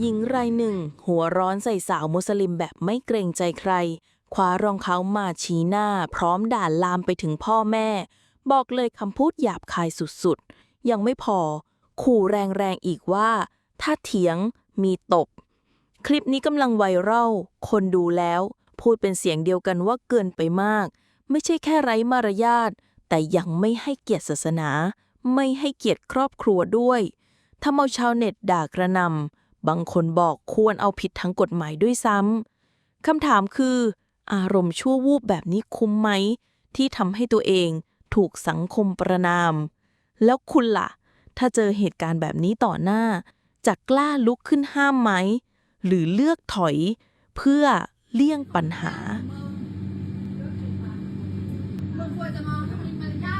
หญิงรายหนึ่ง หัวร้อนใส่สาวมุสลิมแบบไม่เกรงใจใคร คว้ารองเท้ามาชี้หน้า พร้อมด่าลามไปถึงพ่อแม่ บอกเลยคำพูดหยาบคายสุดๆ ยังไม่พอ ขู่แรงๆอีกว่า ถ้าเถียงมีตบ คลิปนี้กำลังไวรัลคนดูแล้ว พูดเป็นเสียงเดียวกันว่าเกินไปมาก ไม่ใช่แค่ไร้มารยาทแต่ยังไม่ให้เกียรติศาสนา ไม่ให้เกียรติครอบครัวด้วยถ้าเอาชาวเน็ตด่ากระนำ บางคนบอกควรเอาผิดทางกฎหมายด้วยซ้ำคำถามคือ อารมณ์ชั่ววูบแบบนี้คุ้มไหม ที่ทำให้ตัวเองถูกสังคมประนาม แล้วคุณล่ะ ถ้าเจอเหตุการณ์แบบนี้ต่อหน้า จะกล้าลุกขึ้นห้ามไหม หรือเลือกถอยเพื่อเลี่ยงปัญหาควรจะมองถ้มันมารยา